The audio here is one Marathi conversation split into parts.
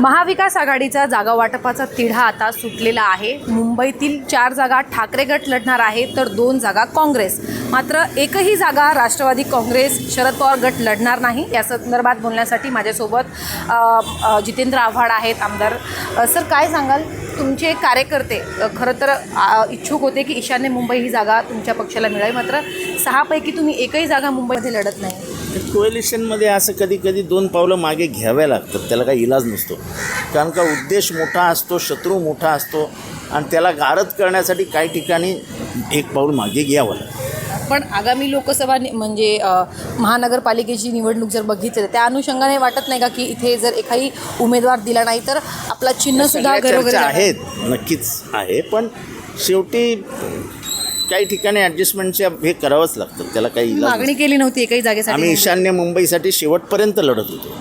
महाविकास आघाडीचा जागा वाटपाचा तिढा आता सुटलेला आहे. मुंबईतील चार जागा ठाकरे गट लढणार आहे तर दोन जागा काँग्रेस. मात्र एकही जागा राष्ट्रवादी काँग्रेस शरद पवार गट लढणार नाही. या संदर्भात बोलण्यासाठी माझ्यासोबत जितेंद्र आव्हाड आहेत आमदार. सर काय सांगाल? तुमचे कार्यकर्ते खरं तर इच्छुक होते की ईशान्य मुंबई ही जागा तुमच्या पक्षाला मिळावी. मात्र सहापैकी तुम्ही एकही जागा मुंबईमध्ये लढत नाही. कोएलिशनमध्ये असं कधी कधी दोन पावलं मागे घ्याव्या लागतात. त्याला काही इलाज नसतो. कारण का उद्देश मोठा असतो शत्रू मोठा असतो आणि त्याला गारद करण्यासाठी काही ठिकाणी एक पाऊल मागे घ्यावं लागतं. पण आगामी लोकसभा म्हणजे महानगरपालिकेची निवडणूक जर बघितली तर त्या अनुषंगाने वाटत नाही का की इथे जर एखादी उमेदवार दिला नाही तर आपला चिन्ह सुद्धा सगळ्या घरोघरी चर्चा जाणार. आहेत नक्कीच आहे पण शेवटी काही ठिकाणी ॲडजस्टमेंटचे हे करावंच लागतं. त्याला काही इलाज मागणी केली नव्हती एकही. जागेसाठी आम्ही ईशान्य मुंबईसाठी शेवटपर्यंत लढत होतो.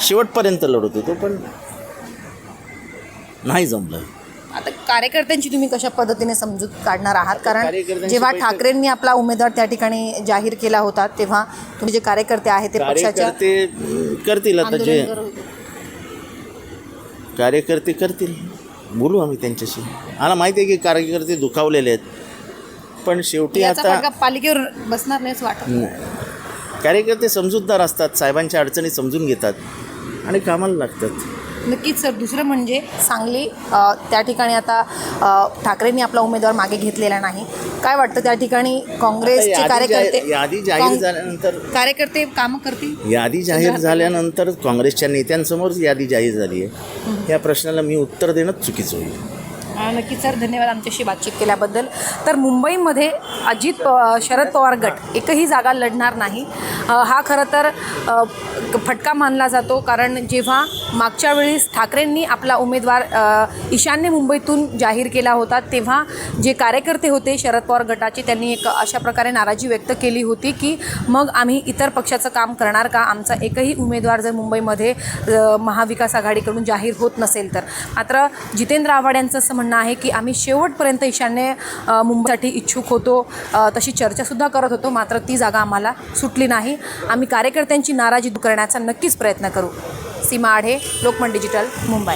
शेवटपर्यंत लढत होतो पण नाही जमलं. आता कार्यकर्त्यांची तुम्ही कशा पद्धतीने समजूत काढणार आहात? कारण कार्यकर्त्यांची जेव्हा बैठक- ठाकरेंनी आपला उमेदवार त्या ठिकाणी जाहीर केला होता तेव्हा तुम्ही जे कार्यकर्ते आहेत ते पक्षाच्या कार्यकर्ते अं, करतील आता जे होते. कार्यकर्ते करतील. बोलू आम्ही त्यांच्याशी. मला माहिती आहे की कार्यकर्ते दुखावलेले आहेत. पण शेवटी याचा आता फटका पालिकेवर बसणार नाही असं वाटत. नाही. कार्यकर्ते समजूतदार असतात साहेबांच्या अडचणी समजून घेतात आणि कामाला लागतात. नक्कीच सर. दुसरं म्हणजे सांगली त्या ठिकाणी आता ठाकरेंनी आपला उमेदवार मागे घेतलेला नाही. काय वाटतं त्या ठिकाणी काँग्रेसचे यादी कार्यकर्ते जाहीर- यादी जाहीर झाल्यानंतर कार्यकर्ते कामं करतील? यादी जाहीर झाल्यानंतर काँग्रेसच्या नेत्यांसमोरच यादी जाहीर झाली आहे. या प्रश्नाला मी उत्तर देणंच चुकीचं होईल. नक्कीच सर धन्यवाद आमच्याशी बातचीत केल्याबद्दल. तर मुंबईमध्ये अजित शरद पवार गट एकही जागा लढणार नाही. हा खरं तर फटका मानला जातो. कारण जेव्हा मागच्या वेळेस ठाकरेंनी आपला उमेदवार ईशान्य मुंबईतून जाहीर केला होता तेव्हा जे कार्यकर्ते होते शरद पवार गटाचे त्यांनी एक अशा प्रकारे नाराजी व्यक्त केली होती की मग आम्ही इतर पक्षाचं काम करणार का? आमचा एकही उमेदवार जर मुंबईमध्ये महाविकास आघाडीकडून जाहीर होत नसेल तर. मात्र जितेंद्र आव्हाड यांचं असं म्हणणं आहे की आम्ही शेवटपर्यंत ईशान्य मुंबईसाठी इच्छुक होतो. तशी चर्चासुद्धा करत होतो. मात्र ती जागा आम्हाला सुटली नाही. आम्ही कार्यकर्त्यांची नाराजी करण्याचा नक्कीच प्रयत्न करू. सीमा आढे लोकमन डिजिटल मुंबई.